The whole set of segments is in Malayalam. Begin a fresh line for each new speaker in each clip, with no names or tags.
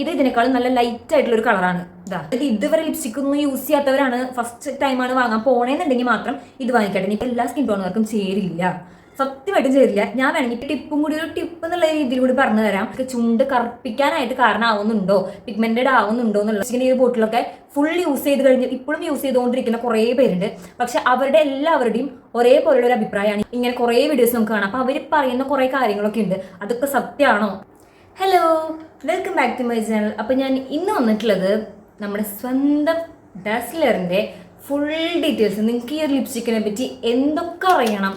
ഇത് ഇതിനേക്കാളും നല്ല ലൈറ്റ് ആയിട്ടുള്ള ഒരു കളറാണ് ഇതാ ഇത് ഇതുവരെ ലിപ്സ്റ്റിക് ഒന്നും യൂസ് ചെയ്യാത്തവരാണ്. ഫസ്റ്റ് ടൈമാണ് വാങ്ങാൻ പോണേന്നുണ്ടെങ്കിൽ മാത്രം ഇത് വാങ്ങിക്കട്ടെ. ഇപ്പൊ എല്ലാ സ്കിൻ ടോണുകാർക്കും ചേരില്ല. സത്യമായിട്ടും ചേരില്ല. ഞാൻ വേണമെങ്കിൽ ടിപ്പും കൂടി ഒരു ടിപ്പ് എന്നുള്ള രീതിയിൽ കൂടി പറഞ്ഞു തരാം. ചുണ്ട് കറുപ്പിക്കാനായിട്ട് കാരണമാവുന്നുണ്ടോ? പിഗ്മെന്റഡ് ആവുന്നുണ്ടോ എന്നുള്ള ഈ ഒരു ബോട്ടിലൊക്കെ ഫുൾ യൂസ് ചെയ്ത് കഴിഞ്ഞ് ഇപ്പോഴും യൂസ് ചെയ്തുകൊണ്ടിരിക്കുന്ന കുറേ പേരുണ്ട്. പക്ഷെ അവരുടെ എല്ലാവരുടെയും ഒരേപോലുള്ള ഒരു അഭിപ്രായമാണ്. ഇങ്ങനെ കുറേ വീഡിയോസ് നമുക്ക് കാണാം. അപ്പൊ അവർ പറയുന്ന കുറേ കാര്യങ്ങളൊക്കെ ഉണ്ട്. അതൊക്കെ സത്യമാണോ? Hello welcome back to my channel അപ്പോൾ ഞാൻ ഇന്ന് വന്നിട്ടുള്ളത് നമ്മുടെ സ്വന്തം ഡാസ്ലറിന്റെ ഫുൾ ഡീറ്റെയിൽസ് നിങ്ങൾക്ക് ഈ ഒരു ലിപ്സ്റ്റിക്കിനെ പറ്റി എന്തൊക്കെ അറിയണം?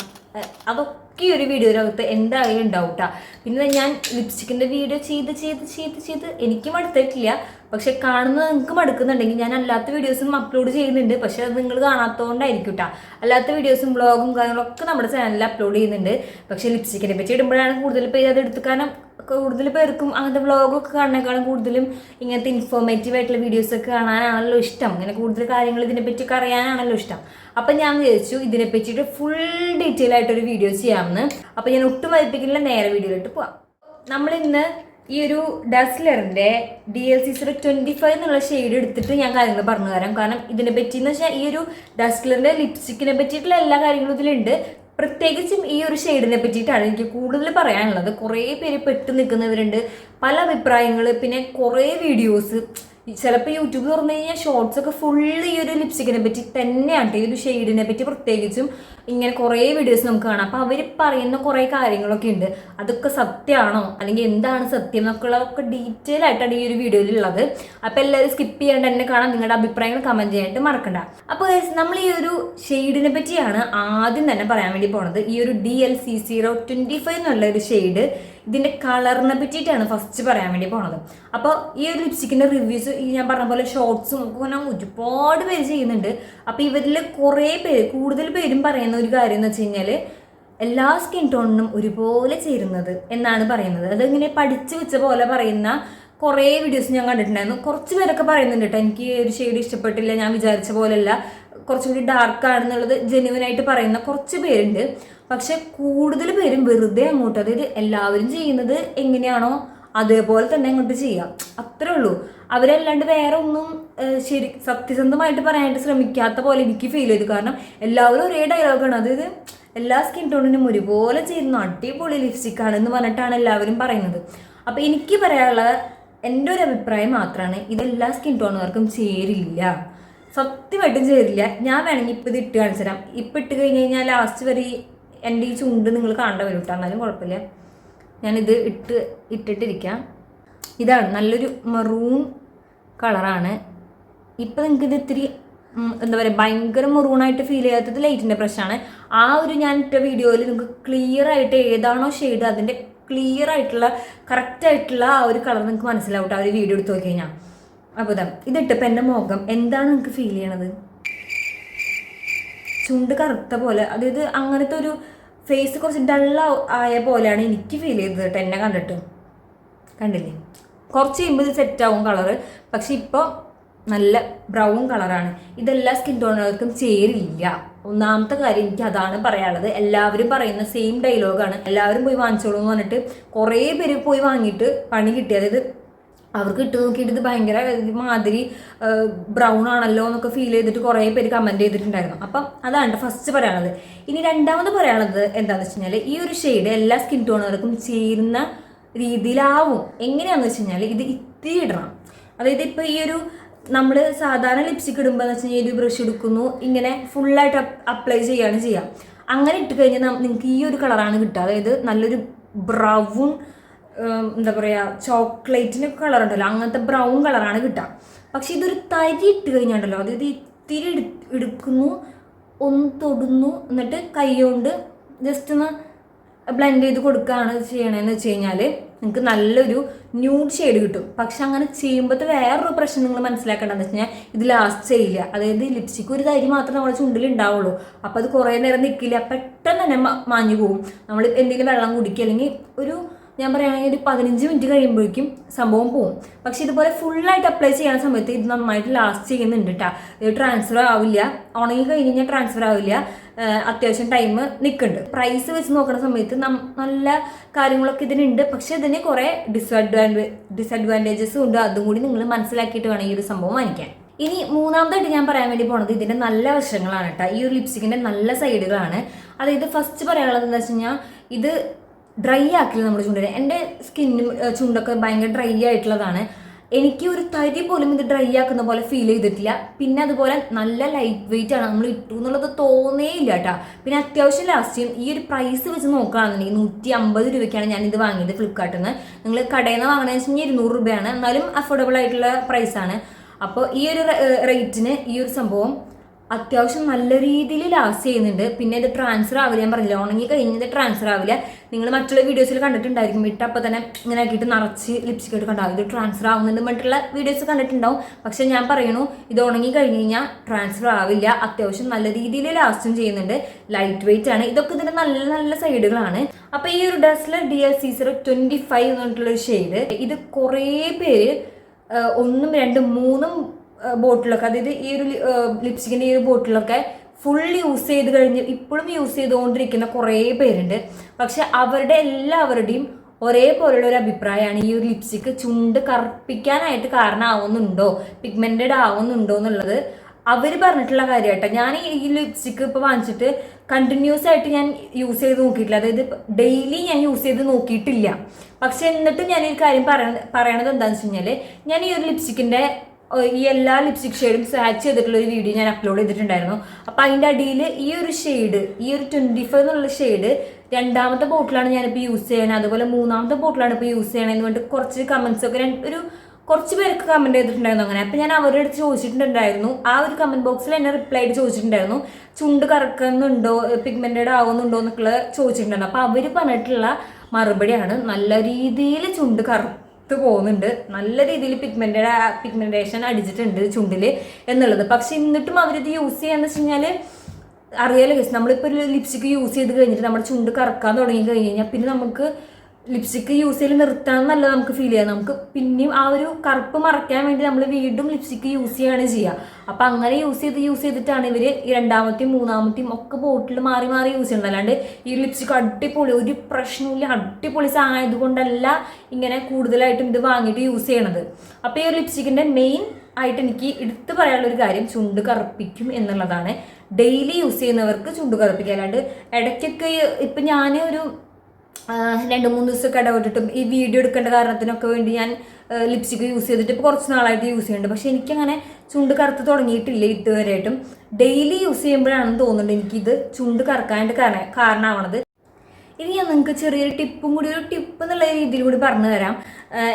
അതൊക്കെ ഒരു വീഡിയോയിലകത്ത് എന്തായാലും ഉണ്ടാവും പിന്നെ ഞാൻ ലിപ്സ്റ്റിക്കിന്റെ വീഡിയോ ചെയ്ത് ചെയ്ത് ചെയ്ത് ചെയ്ത് എനിക്ക് മടുത്തിട്ടില്ല പക്ഷെ കാണുന്നത് നിങ്ങൾക്ക് മടുക്കുന്നുണ്ടെങ്കിൽ ഞാൻ അല്ലാത്ത വീഡിയോസും അപ്ലോഡ് ചെയ്യുന്നുണ്ട്. പക്ഷെ അത് നിങ്ങൾ കാണാത്തതുകൊണ്ടായിരിക്കും കേട്ടോ അല്ലാത്ത വീഡിയോസും ബ്ലോഗും കാര്യങ്ങളൊക്കെ നമ്മുടെ ചാനലിൽ അപ്ലോഡ് ചെയ്യുന്നുണ്ട്. പക്ഷേ ലിപ്സ്റ്റിക്കിനെ പറ്റി ഇടുമ്പോഴാണ് കൂടുതൽ പേര് അത് എടുത്ത് കാരണം കൂടുതൽ പേർക്കും അങ്ങനത്തെ വ്ളോഗൊക്കെ കാണുന്നേക്കാളും കൂടുതലും ഇങ്ങനത്തെ ഇൻഫോർമേറ്റീവ് ആയിട്ടുള്ള വീഡിയോസ് ഒക്കെ കാണാനാണല്ലോ ഇഷ്ടം. ഇങ്ങനെ കൂടുതൽ കാര്യങ്ങൾ ഇതിനെ പറ്റിയൊക്കെ അറിയാനാണല്ലോ ഇഷ്ടം. അപ്പം ഞാൻ വിചാരിച്ചു ഇതിനെ പറ്റിയിട്ട് ഫുൾ ഡീറ്റെയിൽ ആയിട്ടൊരു വീഡിയോ ചെയ്യാമെന്ന്. അപ്പം ഞാൻ ഒട്ടും വലിപ്പിക്കില്ല നേരെ വീഡിയോയിലോട്ട് പോവാം. നമ്മൾ ഇന്ന് ഈ ഒരു ഡസ്ലറിന്റെ D L C zero twenty five എന്നുള്ള ഷെയ്ഡ് എടുത്തിട്ട് ഞാൻ കാര്യങ്ങൾ പറഞ്ഞു തരാം. കാരണം ഇതിനെ പറ്റി എന്ന് വെച്ചാൽ ഈ ഒരു ഡസ്ലറിന്റെ ലിപ്സ്റ്റിക്കിനെ പറ്റിയിട്ടുള്ള എല്ലാ കാര്യങ്ങളും ഇതിലുണ്ട്. പ്രത്യേകിച്ചും ഈ ഒരു ഷെയ്ഡിനെ പറ്റിയിട്ടാണ് എനിക്ക് കൂടുതൽ പറയാനുള്ളത്. കുറേ പേര് പെട്ടു നിൽക്കുന്നവരുണ്ട്. പല അഭിപ്രായങ്ങൾ പിന്നെ കുറേ വീഡിയോസ് ചിലപ്പോൾ യൂട്യൂബ് തുറന്നു കഴിഞ്ഞാൽ ഷോർട്സ് ഒക്കെ ഫുള്ള് ഈ ഒരു ലിപ്സ്റ്റിക്കിനെ പറ്റി തന്നെയാണ്. ഈ ഒരു ഷെയ്ഡിനെ പറ്റി പ്രത്യേകിച്ചും ഇങ്ങനെ കുറേ വീഡിയോസ് നമുക്ക് കാണാം. അപ്പോൾ അവർ പറയുന്ന കുറേ കാര്യങ്ങളൊക്കെ ഉണ്ട്. അതൊക്കെ സത്യമാണോ? അല്ലെങ്കിൽ എന്താണ് സത്യം എന്നൊക്കെ ഉള്ളതൊക്കെ ഡീറ്റെയിൽ ആയിട്ടാണ് ഈ ഒരു വീഡിയോയിലുള്ളത് അപ്പോൾ എല്ലാവരും സ്കിപ്പ് ചെയ്യാണ്ട് തന്നെ കാണാം നിങ്ങളുടെ അഭിപ്രായങ്ങൾ കമന്റ് ചെയ്യാനായിട്ട് മറക്കണ്ട. അപ്പോൾ നമ്മൾ ഈ ഒരു ഷെയ്ഡിനെ പറ്റിയാണ് ആദ്യം തന്നെ പറയാൻ വേണ്ടി പോണത്. ഈ ഒരു D L C zero twenty five എന്നുള്ള ഒരു ഷെയ്ഡ് ഇതിന്റെ കളറിനെ പറ്റിയിട്ടാണ് ഫസ്റ്റ് പറയാൻ വേണ്ടി പോണത്. അപ്പോൾ ഈ ഒരു ലിപ്സ്റ്റിക്കിന്റെ റിവ്യൂസ് ഈ ഞാൻ പറഞ്ഞ പോലെ ഷോർട്സും ഒക്കെ ഞാൻ ഒരുപാട് പേര് ചെയ്യുന്നുണ്ട്. അപ്പോൾ ഇവരിൽ കുറേ പേര് കൂടുതൽ പേരും പറയുന്ന ഒരു കാര്യം എന്ന് വെച്ച് കഴിഞ്ഞാൽ എല്ലാ സ്കിൻ ടോണിനും ഒരുപോലെ ചേരുന്നത് എന്നാണ് പറയുന്നത്. അതിങ്ങനെ പഠിച്ചു വെച്ച പോലെ പറയുന്ന കുറേ വീഡിയോസ് ഞാൻ കണ്ടിട്ടുണ്ടായിരുന്നു. കുറച്ച് പേരൊക്കെ പറയുന്നുണ്ട് കേട്ടോ എനിക്ക് ഒരു ഷെയ്ഡ് ഇഷ്ടപ്പെട്ടില്ല ഞാൻ വിചാരിച്ച പോലെയല്ല. കുറച്ചുകൂടി ഡാർക്ക് ആണെന്നുള്ളത് ജെന്യുവൻ ആയിട്ട് പറയുന്ന കുറച്ച് പേരുണ്ട്. പക്ഷെ കൂടുതൽ പേരും വെറുതെ അങ്ങോട്ട് അതായത് എല്ലാവരും ചെയ്യുന്നത് എങ്ങനെയാണോ അതേപോലെ തന്നെ അങ്ങോട്ട് ചെയ്യാം. അത്രേ ഉള്ളൂ. അവരല്ലാണ്ട് വേറെ ഒന്നും ശരി സത്യസന്ധമായിട്ട് പറയാനായിട്ട് ശ്രമിക്കാത്ത പോലെ എനിക്ക് ഫീൽ ചെയ്തു. കാരണം എല്ലാവരും ഒരേ ഡയലോഗാണ് അതായത് എല്ലാ സ്കിൻ ടോണിനും ഒരുപോലെ ചെയ്യുന്ന അടിപൊളി ലിപ്സ്റ്റിക് ആണ് എന്ന് പറഞ്ഞിട്ടാണ് എല്ലാവരും പറയുന്നത്. അപ്പോൾ എനിക്ക് പറയാനുള്ള എന്റെ ഒരു അഭിപ്രായം മാത്രമാണ് ഇതെല്ലാ സ്കിൻ ടോണുകാർക്കും ചേരില്ല. സത്യമായിട്ടും ചേരില്ല. ഞാൻ വേണമെങ്കിൽ ഇപ്പോൾ ഇത് ഇട്ട് കാണിച്ചു തരാം ഇപ്പം ഇട്ട് കഴിഞ്ഞ് കഴിഞ്ഞാൽ ലാസ്റ്റ് വരെ എന്റെ ഈ ചൂണ്ട് നിങ്ങൾ കാണേണ്ട വരും കേട്ടോ. എന്നാലും കുഴപ്പമില്ല. ഞാനിത് ഇട്ട് ഇട്ടിട്ടിരിക്കാം. ഇതാണ് നല്ലൊരു മെറൂൺ കളറാണ് ഇപ്പം നിങ്ങൾക്ക് ഇത് ഇത്തിരി എന്താ പറയുക ഭയങ്കര മുറൂണായിട്ട് ഫീൽ ചെയ്യാത്തത് ലൈറ്റിന്റെ പ്രശ്നമാണ്. ആ ഒരു ഞാൻ ഇട്ട വീഡിയോയിൽ നിങ്ങൾക്ക് ക്ലിയർ ആയിട്ട് ഏതാണോ ഷെയ്ഡ് അതിന്റെ ക്ലിയർ ആയിട്ടുള്ള കറക്റ്റ് ആയിട്ടുള്ള ആ ഒരു കളർ നിങ്ങൾക്ക് മനസ്സിലാവും ആ ഒരു വീഡിയോ എടുത്ത് നോക്കി കഴിഞ്ഞാൽ. അപ്പോൾ ഇതാ ഇതിട്ടപ്പോൾ എന്റെ മുഖം എന്താണ് നിങ്ങൾക്ക് ഫീൽ ചെയ്യണത്? ചുണ്ട് കറുത്ത പോലെ അതായത് അങ്ങനത്തെ ഒരു ഫേസ് കുറച്ച് ഡൾ ആയ പോലെയാണ് എനിക്ക് ഫീൽ ചെയ്തത് കേട്ടോ എന്നെ കണ്ടിട്ട്. കണ്ടില്ലേ? കുറച്ച് കഴിയുമ്പോൾ ഇത് സെറ്റാവും കളറ് പക്ഷെ ഇപ്പോൾ നല്ല ബ്രൗൺ കളറാണ് ഇതെല്ലാ സ്കിൻ ടോണുകൾക്കും ചേരില്ല. ഒന്നാമത്തെ കാര്യം എനിക്ക് അതാണ് പറയാനുള്ളത്. എല്ലാവരും പറയുന്ന സെയിം ഡയലോഗാണ് എല്ലാവരും പോയി വാങ്ങിച്ചോളൂ എന്ന് പറഞ്ഞിട്ട് കുറേ പേര് പോയി വാങ്ങിയിട്ട് പണി കിട്ടി. അതായത് അവർക്ക് ഇട്ട് നോക്കിയിട്ട് ഇത് ഭയങ്കര മാതിരി ബ്രൗൺ ആണല്ലോ എന്നൊക്കെ ഫീൽ ചെയ്തിട്ട് കുറേ പേര് കമന്റ് ചെയ്തിട്ടുണ്ടായിരുന്നു. അപ്പം അതാണ് ഫസ്റ്റ് പറയാനുള്ളത്. ഇനി രണ്ടാമത് പറയാനുള്ളത് എന്താണെന്ന് വെച്ച് കഴിഞ്ഞാൽ ഈ ഒരു ഷെയ്ഡ് എല്ലാ സ്കിൻ ടോണുകൾക്കും ചേരുന്ന രീതിയിലാവും. എങ്ങനെയാണെന്ന് വെച്ച് കഴിഞ്ഞാൽ ഇത് ഇത്തിരി ഇടണം. അതായത് ഇപ്പോൾ ഈ ഒരു നമ്മൾ സാധാരണ ലിപ്സ്റ്റിക് ഇടുമ്പോൾ എന്ന് വെച്ച് കഴിഞ്ഞാൽ ഒരു ബ്രഷ് എടുക്കുന്നു ഇങ്ങനെ ഫുള്ളായിട്ട് അപ്ലൈ ചെയ്യുകയാണ് ചെയ്യുക അങ്ങനെ ഇട്ട് കഴിഞ്ഞാൽ നിങ്ങൾക്ക് ഈ ഒരു കളറാണ് കിട്ടുക. അതായത് നല്ലൊരു ബ്രൗൺ എന്താ പറയുക ചോക്ലേറ്റിന് കളർ ഉണ്ടല്ലോ. അങ്ങനത്തെ ബ്രൗൺ കളറാണ് കിട്ടുക പക്ഷെ ഇതൊരു തരി ഇട്ട് കഴിഞ്ഞാണ്ടല്ലോ അതായത് ഇത്തിരി എടുക്കുന്നു ഒന്ന് തൊടുന്നു എന്നിട്ട് കൈ കൊണ്ട് ജസ്റ്റ് ഒന്ന് ബ്ലെൻഡ് ചെയ്ത് കൊടുക്കുകയാണ് ചെയ്യണതെന്ന് വെച്ച് കഴിഞ്ഞാൽ നിങ്ങൾക്ക് നല്ലൊരു ന്യൂഡ് ഷെയ്ഡ് കിട്ടും. പക്ഷെ അങ്ങനെ ചെയ്യുമ്പോഴത്തെ വേറൊരു പ്രശ്നം നിങ്ങൾ മനസ്സിലാക്കേണ്ടതെന്ന് വെച്ച് കഴിഞ്ഞാൽ ഇത് ലാസ്റ്റ് ചെയ്യില്ല. അതായത് ലിപ്സ്റ്റിക് ഒരു തരി മാത്രമേ നമ്മുടെ ചുണ്ടിൽ ഉണ്ടാവുള്ളൂ അപ്പോൾ അത് കുറേ നേരം നിൽക്കില്ല പെട്ടെന്ന് തന്നെ മാഞ്ഞു പോകും. നമ്മൾ എന്തെങ്കിലും വെള്ളം കുടിക്കുക അല്ലെങ്കിൽ ഒരു ഞാൻ പറയുകയാണെങ്കിൽ ഒരു പതിനഞ്ച് മിനിറ്റ് കഴിയുമ്പോഴേക്കും സംഭവം പോകും പക്ഷെ ഇതുപോലെ ഫുള്ളായിട്ട് അപ്ലൈ ചെയ്യുന്ന സമയത്ത് ഇത് നന്നായിട്ട് ലാസ്റ്റ് ചെയ്യുന്നുണ്ട് കേട്ടോ ഇത് ട്രാൻസ്ഫർ ആവില്ല. ഉണങ്ങി കഴിഞ്ഞ് കഴിഞ്ഞാൽ ട്രാൻസ്ഫർ ആവില്ല. അത്യാവശ്യം ടൈം നിൽക്കുന്നുണ്ട് പ്രൈസ് വെച്ച് നോക്കുന്ന സമയത്ത് നല്ല കാര്യങ്ങളൊക്കെ ഇതിനുണ്ട്. പക്ഷെ ഇതിന് കുറേ ഡിസ്അഡ്വാന്റേ ഡിസ്അഡ്വാന്റേജസും ഉണ്ട്. അതും കൂടി നിങ്ങൾ മനസ്സിലാക്കിയിട്ട് വേണം ഈ ഒരു സംഭവം വാങ്ങിക്കാൻ. ഇനി മൂന്നാമതായിട്ട് ഞാൻ പറയാൻ വേണ്ടി പോണത് ഇതിന്റെ നല്ല വശങ്ങളാണ് കേട്ടോ ഈ ഒരു ലിപ്സ്റ്റിക്കിന്റെ നല്ല സൈഡുകളാണ് അതായത് ഫസ്റ്റ് പറയാനുള്ളത് എന്താ വെച്ച് കഴിഞ്ഞാൽ ഇത് ഡ്രൈ ആക്കില്ല നമ്മൾ ചുണ്ടിനെ. എന്റെ സ്കിന്നും ചുണ്ടൊക്കെ ഭയങ്കര ഡ്രൈ ആയിട്ടുള്ളതാണ്. എനിക്ക് ഒരു തരി പോലും ഇത് ഡ്രൈ ആക്കുന്ന പോലെ ഫീൽ ചെയ്തിട്ടില്ല. പിന്നെ അതുപോലെ നല്ല ലൈറ്റ് വെയിറ്റ് ആണ്. നമ്മൾ ഇട്ടു എന്നുള്ളത് തോന്നേ ഇല്ല കേട്ടോ. പിന്നെ അത്യാവശ്യം ലാസ്റ്റ് ഈ ഒരു പ്രൈസ് വെച്ച് നോക്കുകയാണെന്നുണ്ടെങ്കിൽ നൂറ്റി അമ്പത് രൂപയ്ക്കാണ് ഞാൻ ഇത് വാങ്ങിയത് ഫ്ലിപ്കാർട്ടിൽ നിന്ന് നിങ്ങൾ കടയിൽ നിന്ന് വാങ്ങണമെന്ന് വെച്ച് കഴിഞ്ഞാൽ ഇരുന്നൂറ് രൂപയാണ്. എന്നാലും അഫോർഡബിൾ ആയിട്ടുള്ള പ്രൈസാണ് അപ്പോൾ ഈ ഒരു റേറ്റിന് ഈ ഒരു സംഭവം അത്യാവശ്യം നല്ല രീതിയിൽ ലാസ് ചെയ്യുന്നുണ്ട്. പിന്നെ ഇത് ട്രാൻസ്ഫർ ആവില്ല ഞാൻ പറഞ്ഞില്ല? ഉണങ്ങി കഴിഞ്ഞത് ട്രാൻസ്ഫർ ആവില്ല. നിങ്ങൾ മറ്റുള്ള വീഡിയോസിൽ കണ്ടിട്ടുണ്ടായിരിക്കും. ഇട്ടപ്പോൾ തന്നെ ഇങ്ങനെ ആക്കിയിട്ട് നിറച്ച് ലിപ്സ്റ്റിക് ആയിട്ട് കണ്ടാവും ഇത് ട്രാൻസ്ഫർ ആവുന്നുണ്ട് മറ്റുള്ള വീഡിയോസ് കണ്ടിട്ടുണ്ടാവും. പക്ഷെ ഞാൻ പറയുന്നു ഇത് ഉണങ്ങി കഴിഞ്ഞ് കഴിഞ്ഞാൽ ട്രാൻസ്ഫർ ആവില്ല. അത്യാവശ്യം നല്ല രീതിയിൽ ലാസ്റ്റും ചെയ്യുന്നുണ്ട്. ലൈറ്റ് വെയിറ്റ് ആണ്. ഇതൊക്കെ ഇതിന്റെ നല്ല നല്ല സൈഡുകളാണ് അപ്പോൾ ഈ ഒരു ഡ്രസ്സിൽ D L C zero twenty five എന്ന് പറഞ്ഞിട്ടുള്ള ഒരു ഷെയ്ഡ് ഇത് കുറേ പേര് ഒന്നും രണ്ടും മൂന്നും ബോട്ടിലൊക്കെ. അതായത് ഈ ഒരു ലിപ്സ്റ്റിക്കിന്റെ ഈ ഒരു ബോട്ടിലൊക്കെ ഫുൾ യൂസ് ചെയ്ത് കഴിഞ്ഞ് ഇപ്പോഴും യൂസ് ചെയ്തുകൊണ്ടിരിക്കുന്ന കുറേ പേരുണ്ട്. പക്ഷെ അവരുടെ എല്ലാവരുടെയും ഒരേപോലുള്ള ഒരു അഭിപ്രായമാണ് ഈ ഒരു ലിപ്സ്റ്റിക്ക് ചുണ്ട് കറുപ്പിക്കാനായിട്ട് കാരണമാവുന്നുണ്ടോ പിഗ്മെന്റഡ് ആവുന്നുണ്ടോ എന്നുള്ളത്. അവർ പറഞ്ഞിട്ടുള്ള കാര്യമായിട്ടോ ഞാൻ ഈ ലിപ്സ്റ്റിക്ക് ഇപ്പോൾ വാങ്ങിച്ചിട്ട് കണ്ടിന്യൂസ് ആയിട്ട് ഞാൻ യൂസ് ചെയ്ത് നോക്കിയിട്ടില്ല. അതായത് ഡെയിലി ഞാൻ യൂസ് ചെയ്ത് നോക്കിയിട്ടില്ല. പക്ഷെ എന്നിട്ട് ഞാൻ ഈ കാര്യം പറയണ പറയണത് എന്താണെന്ന് വെച്ച് കഴിഞ്ഞാൽ ഞാൻ ഈ ഒരു ലിപ്സ്റ്റിക്കിന്റെ ഈ എല്ലാ ലിപ്സ്റ്റിക് ഷെയ്ഡും സ്വാച്ച് ചെയ്തിട്ടുള്ള ഒരു വീഡിയോ ഞാൻ അപ്ലോഡ് ചെയ്തിട്ടുണ്ടായിരുന്നു. അപ്പം അതിന്റെ അടിയിൽ ഈ ഒരു ഷെയ്ഡ് ഈ ഒരു ട്വന്റി ഫൈവ് എന്നുള്ള ഷെയ്ഡ് രണ്ടാമത്തെ ബോട്ടിലാണ് ഞാനിപ്പോൾ യൂസ് ചെയ്യണത് അതുപോലെ മൂന്നാമത്തെ ബോട്ടിലാണ് ഇപ്പോൾ യൂസ് ചെയ്യണതെന്ന് പറഞ്ഞിട്ട് കുറച്ച് കമന്റ്സ് ഒക്കെ ഒരു കുറച്ച് പേർക്ക് കമന്റ് ചെയ്തിട്ടുണ്ടായിരുന്നു അങ്ങനെ. അപ്പം ഞാൻ അവരുടെ അടുത്ത് ചോദിച്ചിട്ടുണ്ടായിരുന്നു. ആ ഒരു കമന്റ് ബോക്സിൽ എന്നെ റിപ്ലൈ ആയിട്ട് ചോദിച്ചിട്ടുണ്ടായിരുന്നു. ചുണ്ട് കറക്കുന്നുണ്ടോ പിഗ്മെന്റഡ് ആവുന്നുണ്ടോ എന്നൊക്കെ ചോദിച്ചിട്ടുണ്ടായിരുന്നു. അപ്പോൾ അവർ പറഞ്ഞിട്ടുള്ള മറുപടിയാണ് നല്ല രീതിയിൽ ചുണ്ട് കറുത്ത് പോകുന്നുണ്ട്. നല്ല രീതിയിൽ പിഗ്മെന്റഡ് പിഗ്മെന്റേഷൻ അടിച്ചിട്ടുണ്ട് ചുണ്ടിൽ എന്നുള്ളത്. പക്ഷെ എന്നിട്ടും അവരിത് യൂസ് ചെയ്യാന്ന് വെച്ച് കഴിഞ്ഞാൽ അറിയാലോ ഗസ് നമ്മളിപ്പോൾ ഒരു ലിപ്സ്റ്റിക്ക് യൂസ് ചെയ്ത് കഴിഞ്ഞിട്ട് നമ്മുടെ ചുണ്ട് കറക്കാൻ തുടങ്ങി കഴിഞ്ഞ് കഴിഞ്ഞാൽ പിന്നെ നമുക്ക് ലിപ്സ്റ്റിക്ക് യൂസ് ചെയ്ത് നിർത്തണം എന്നല്ല നമുക്ക് ഫീൽ ചെയ്യാം. നമുക്ക് പിന്നെയും ആ ഒരു കറുപ്പ് മറക്കാൻ വേണ്ടി നമ്മൾ വീണ്ടും ലിപ്സ്റ്റിക് യൂസ് ചെയ്യാണ് ചെയ്യുക. അപ്പോൾ അങ്ങനെ യൂസ് ചെയ്ത് യൂസ് ചെയ്തിട്ടാണ് ഇവർ ഈ രണ്ടാമത്തെയും മൂന്നാമത്തെയും ഒക്കെ ബോട്ടിൽ മാറി മാറി യൂസ് ചെയ്യുന്നത്. അല്ലാണ്ട് ഈ ലിപ്സ്റ്റിക് അടിപൊളി ഒരു പ്രശ്നമില്ല അടിപൊളി ആയതുകൊണ്ടല്ല ഇങ്ങനെ കൂടുതലായിട്ടും ഇത് വാങ്ങിയിട്ട് യൂസ് ചെയ്യണത്. അപ്പോൾ ഈ ഒരു ലിപ്സ്റ്റിക്കിന്റെ മെയിൻ ആയിട്ട് എനിക്ക് എടുത്തു പറയാനുള്ള ഒരു കാര്യം ചുണ്ട് കറുപ്പിക്കും എന്നുള്ളതാണ്. ഡെയിലി യൂസ് ചെയ്യുന്നവർക്ക് ചുണ്ട് കറുപ്പിക്കുക. അല്ലാണ്ട് ഇടയ്ക്കൊക്കെ ഇപ്പം ഞാൻ ഒരു രണ്ട് മൂന്ന് ദിവസമൊക്കെ ഇടപെട്ടിട്ടും ഈ വീഡിയോ എടുക്കേണ്ട കാരണത്തിനൊക്കെ വേണ്ടി ഞാൻ ലിപ്സ്റ്റിക്ക് യൂസ് ചെയ്തിട്ട് ഇപ്പോൾ കുറച്ച് നാളായിട്ട് യൂസ് ചെയ്യുന്നുണ്ട്. പക്ഷേ എനിക്കങ്ങനെ ചുണ്ട് കറുത്ത് തുടങ്ങിയിട്ടില്ല ഇതുവരെയായിട്ടും. ഡെയിലി യൂസ് ചെയ്യുമ്പോഴാണെന്ന് തോന്നുന്നുണ്ട് എനിക്കിത് ചുണ്ട് കറക്കാനായിട്ട് കാരണം കാരണമാവണത്. ഇനി ഞാൻ നിങ്ങൾക്ക് ചെറിയൊരു ടിപ്പും കൂടി ഒരു ടിപ്പ് എന്നുള്ള രീതിയിൽ കൂടി പറഞ്ഞു തരാം.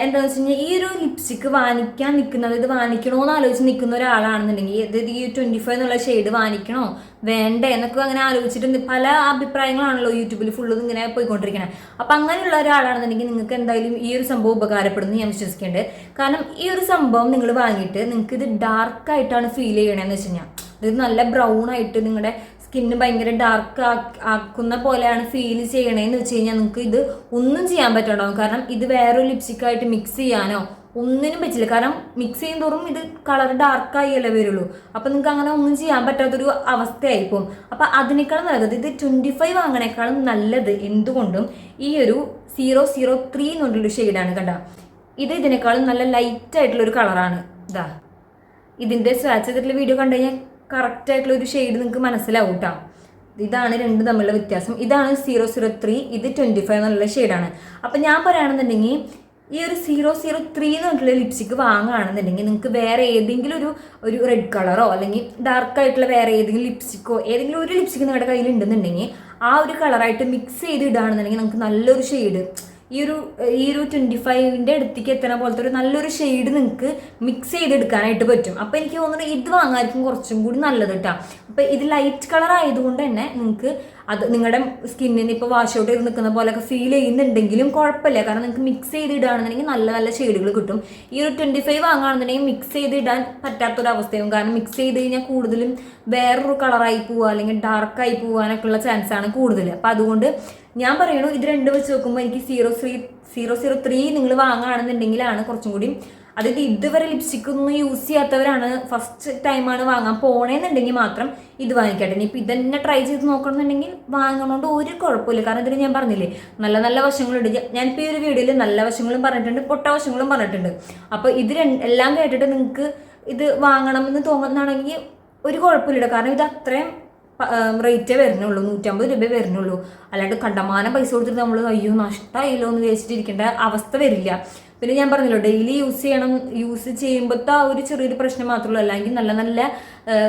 എന്താണെന്ന് വെച്ച് കഴിഞ്ഞാൽ ഈ ഒരു ലിപ്സ്റ്റിക്ക് വാങ്ങിക്കാൻ നിൽക്കുന്നത് ഇത് വാങ്ങിക്കണമെന്ന് ആലോചിച്ച് നിൽക്കുന്ന ഒരാളാണെന്നുണ്ടെങ്കിൽ അതായത് ഈ ട്വന്റി ഫൈവ് എന്നുള്ള ഷെയ്ഡ് വാങ്ങിക്കണോ? വേണ്ടേ? എന്നൊക്കെ അങ്ങനെ ആലോചിച്ചിട്ട് പല അഭിപ്രായങ്ങളാണല്ലോ യൂട്യൂബിൽ ഫുള്ള് ഇങ്ങനെ പോയിക്കൊണ്ടിരിക്കുന്നത് അപ്പം അങ്ങനെയുള്ള ഒരാളാണെന്നുണ്ടെങ്കിൽ നിങ്ങൾക്ക് എന്തായാലും ഈ ഒരു സംഭവം ഉപകാരപ്പെടുന്നു ഞാൻ വിശ്വസിക്കേണ്ടത് കാരണം ഈ ഒരു സംഭവം നിങ്ങൾ വാങ്ങിയിട്ട് നിങ്ങൾക്ക് ഇത് ഡാർക്കായിട്ടാണ് ഫീൽ ചെയ്യണതെന്ന് വെച്ച് കഴിഞ്ഞാൽ ഇത് നല്ല ബ്രൗൺ ആയിട്ട് നിങ്ങളുടെ സ്കിന്ന് ഭയങ്കര ഡാർക്ക് ആക്കുന്ന പോലെയാണ് ഫീൽ ചെയ്യണേന്ന് വെച്ച് കഴിഞ്ഞാൽ നിങ്ങൾക്ക് ഇത് ഒന്നും ചെയ്യാൻ പറ്റണ്ടാവും. കാരണം ഇത് വേറൊരു ലിപ്സ്റ്റിക്കായിട്ട് മിക്സ് ചെയ്യാനോ ഒന്നിനും പറ്റില്ല. കാരണം മിക്സ് ചെയ്യും തോറും ഇത് കളർ ഡാർക്കായല്ലേ വരുള്ളൂ. അപ്പം നിങ്ങൾക്ക് അങ്ങനെ ഒന്നും ചെയ്യാൻ പറ്റാത്തൊരു പോകും അപ്പം അതിനേക്കാളും നല്ലത് ഇത് ട്വന്റി ഫൈവ് വാങ്ങണേക്കാളും നല്ലത് എന്തുകൊണ്ടും ഈ ഒരു സീറോ സീറോ ത്രീ എന്നുള്ളൊരു ഷെയ്ഡാണ് കണ്ട. ഇത് ഇതിനേക്കാളും നല്ല ലൈറ്റ് ആയിട്ടുള്ളൊരു കളറാണ് ഇതാ ഇതിന്റെ സ്വാച്ച് ചെയ്തിട്ടുള്ള വീഡിയോ കണ്ടു കഴിഞ്ഞാൽ കറക്റ്റ് ആയിട്ടുള്ള ഒരു ഷെയ്ഡ് നിങ്ങൾക്ക് മനസ്സിലാവും കേട്ടോ ഇതാണ് രണ്ട് തമ്മിലുള്ള വ്യത്യാസം. ഇതാണ് സീറോ സീറോ ത്രീ ഇത് ട്വന്റി ഫൈവ് എന്നുള്ള ഷെയ്ഡാണ് അപ്പം ഞാൻ പറയുകയാണെന്നുണ്ടെങ്കിൽ ഈ ഒരു സീറോ സീറോ ത്രീ എന്ന് പറഞ്ഞിട്ടുള്ള ലിപ്സ്റ്റിക്ക് വാങ്ങുകയാണെന്നുണ്ടെങ്കിൽ നിങ്ങൾക്ക് വേറെ ഏതെങ്കിലും ഒരു ഒരു റെഡ് കളറോ അല്ലെങ്കിൽ ഡാർക്ക് ആയിട്ടുള്ള വേറെ ഏതെങ്കിലും ലിപ്സ്റ്റിക്കോ ഏതെങ്കിലും ഒരു ലിപ്സ്റ്റിക്ക് നിങ്ങളുടെ കയ്യിൽ ഉണ്ടെന്നുണ്ടെങ്കിൽ ആ ഒരു കളറായിട്ട് മിക്സ് ചെയ്ത് ഇടുകയാണെന്നുണ്ടെങ്കിൽ നമുക്ക് നല്ലൊരു ഷെയ്ഡ് ഈ ഒരു ഈ ഒരു ട്വന്റി ഫൈവിന്റെ അടുത്തേക്ക് എത്തണ പോലത്തെ ഒരു നല്ലൊരു ഷെയ്ഡ് നിങ്ങൾക്ക് മിക്സ് ചെയ്തെടുക്കാനായിട്ട് പറ്റും. അപ്പോൾ എനിക്ക് തോന്നുന്നു ഇത് വാങ്ങായിരിക്കും കുറച്ചും കൂടി നല്ലത് കേട്ടോ അപ്പോൾ ഇത് ലൈറ്റ് കളർ ആയതുകൊണ്ട് തന്നെ നിങ്ങൾക്ക് അത് നിങ്ങളുടെ സ്കിന്നിന് ഇപ്പോൾ വാഷ് ഔട്ട് ചെയ്ത് നിൽക്കുന്ന പോലെയൊക്കെ ഫീൽ ചെയ്യുന്നുണ്ടെങ്കിലും കുഴപ്പമില്ല. കാരണം നിങ്ങൾക്ക് മിക്സ് ചെയ്ത് ഇടുകയാണെന്നുണ്ടെങ്കിൽ നല്ല നല്ല ഷെയ്ഡുകൾ കിട്ടും. ഈ ഒരു ട്വന്റി ഫൈവ് വാങ്ങുകയാണെന്നുണ്ടെങ്കിൽ മിക്സ് ചെയ്ത് ഇടാൻ പറ്റാത്തൊരവസ്ഥയും കാരണം മിക്സ് ചെയ്ത് കഴിഞ്ഞാൽ കൂടുതലും വേറൊരു കളറായി പോവുക അല്ലെങ്കിൽ ഡാർക്കായി പോകാനൊക്കെ ഉള്ള ചാൻസാണ് കൂടുതൽ. അപ്പോൾ അതുകൊണ്ട് ഞാൻ പറയണു ഇത് രണ്ട് വെച്ച് നോക്കുമ്പോൾ എനിക്ക് zero three zero zero three നിങ്ങൾ വാങ്ങുകയാണെന്നുണ്ടെങ്കിലാണ് കുറച്ചും കൂടി അതായത് ഇതുവരെ ലിപ്സ്റ്റിക് ഒന്നും യൂസ് ചെയ്യാത്തവരാണ്. ഫസ്റ്റ് ടൈമാണ് വാങ്ങാൻ പോണേന്നുണ്ടെങ്കിൽ മാത്രം ഇത് വാങ്ങിക്കട്ടെ. ഇനിയിപ്പോൾ ഇതന്നെ ട്രൈ ചെയ്ത് നോക്കണമെന്നുണ്ടെങ്കിൽ വാങ്ങണോണ്ട് ഒരു കുഴപ്പമില്ല. കാരണം ഇതിന് ഞാൻ പറഞ്ഞില്ലേ നല്ല നല്ല വശങ്ങളുണ്ട്. ഞാനിപ്പോൾ ഈ ഒരു വീഡിയോയിൽ നല്ല വശങ്ങളും പറഞ്ഞിട്ടുണ്ട് പൊട്ട വശങ്ങളും പറഞ്ഞിട്ടുണ്ട്. അപ്പോൾ ഇത് എല്ലാം കേട്ടിട്ട് നിങ്ങൾക്ക് ഇത് വാങ്ങണമെന്ന് തോന്നുന്നതാണെങ്കിൽ ഒരു കുഴപ്പമില്ല കാരണം ഇത് അത്രയും റേറ്റേ വരുന്നുള്ളൂ. നൂറ്റമ്പത് രൂപ വരുന്നുള്ളൂ. അല്ലാണ്ട് കണ്ടമാനം പൈസ കൊടുത്തിട്ട് നമ്മൾ അയ്യോ നഷ്ടമായില്ലോ എന്ന് വിചാരിച്ചിട്ടിരിക്കേണ്ട അവസ്ഥ വരില്ല. പിന്നെ ഞാൻ പറഞ്ഞല്ലോ ഡെയിലി യൂസ് ചെയ്യണം യൂസ് ചെയ്യുമ്പോഴത്തെ ആ ഒരു ചെറിയൊരു പ്രശ്നം മാത്രമേ ഉള്ളൂ. അല്ലെങ്കിൽ നല്ല നല്ല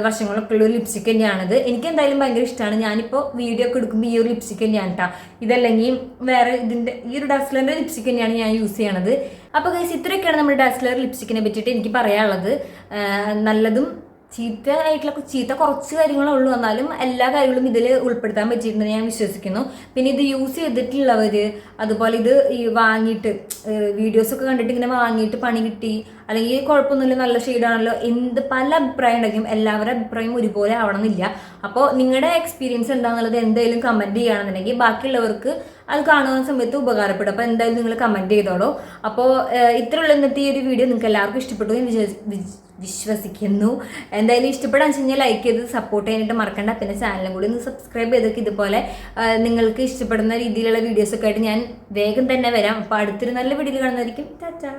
വശങ്ങളൊക്കെ ഉള്ള ഒരു ലിപ്സ്റ്റിക് തന്നെയാണിത്. എനിക്ക് എന്തായാലും ഭയങ്കര ഇഷ്ടമാണ് ഞാനിപ്പോൾ വീഡിയോ ഒക്കെ എടുക്കുമ്പോൾ ഈ ഒരു ലിപ്സ്റ്റിക് തന്നെയാണ് കേട്ടോ ഇതല്ലെങ്കിൽ വേറെ ഇതിന്റെ ഈ ഒരു ഡാസ്ലറിന്റെ ലിപ്സ്റ്റിക് തന്നെയാണ് ഞാൻ യൂസ് ചെയ്യണത്. അപ്പോൾ ഗൈസ് ഇത്രയൊക്കെയാണ് നമ്മുടെ ഡസ്ലർ ലിപ്സ്റ്റിക്കിനെ പറ്റിയിട്ട് എനിക്ക് പറയാനുള്ളത്. നല്ലതും ചീത്ത ആയിട്ടുള്ള ചീത്ത കുറച്ച് കാര്യങ്ങളേ ഉള്ളൂ. എന്നാലും എല്ലാ കാര്യങ്ങളും ഇതിൽ ഉൾപ്പെടുത്താൻ പറ്റിയിട്ടുണ്ടെന്ന് ഞാൻ വിശ്വസിക്കുന്നു. പിന്നെ ഇത് യൂസ് ചെയ്തിട്ടുള്ളവർ അതുപോലെ ഇത് ഈ വാങ്ങിയിട്ട് വീഡിയോസ് ഒക്കെ കണ്ടിട്ട് ഇങ്ങനെ വാങ്ങിയിട്ട് പണി കിട്ടി അല്ലെങ്കിൽ കുഴപ്പമൊന്നുമില്ല നല്ല ഷെയ്ഡാണല്ലോ എന്ത് പല അഭിപ്രായം ഉണ്ടെങ്കിലും എല്ലാവരുടെ അഭിപ്രായം ഒരുപോലെ ആവണമെന്നില്ല. അപ്പോൾ നിങ്ങളുടെ എക്സ്പീരിയൻസ് എന്താണെന്നുള്ളത് എന്തായാലും കമന്റ് ചെയ്യുകയാണെന്നുണ്ടെങ്കിൽ ബാക്കിയുള്ളവർക്ക് അത് കാണുന്ന സമയത്ത് ഉപകാരപ്പെടും. അപ്പോൾ എന്തായാലും നിങ്ങൾ കമന്റ് ചെയ്തോളൂ. അപ്പോൾ ഇത്രയുള്ള ഇന്നത്തെ ഈ ഒരു വീഡിയോ നിങ്ങൾക്ക് എല്ലാവർക്കും ഇഷ്ടപ്പെട്ടു എന്ന് വിശ്വ- വിശ്വസിക്കുന്നു. എന്തായാലും ഇഷ്ടപ്പെടാൻ വെച്ച് കഴിഞ്ഞാൽ ലൈക്ക് ചെയ്ത് സപ്പോർട്ട് ചെയ്യാനായിട്ട് മറക്കണ്ട. പിന്നെ ചാനലും കൂടി ഒന്ന് സബ്സ്ക്രൈബ് ചെയ്തൊക്കെ ഇതുപോലെ നിങ്ങൾക്ക് ഇഷ്ടപ്പെടുന്ന രീതിയിലുള്ള വീഡിയോസൊക്കെ ആയിട്ട് ഞാൻ വേഗം തന്നെ വരാം. അപ്പോൾ അടുത്തൊരു നല്ല വീഡിയോയിൽ കാണുന്നതായിരിക്കും. ടാറ്റാ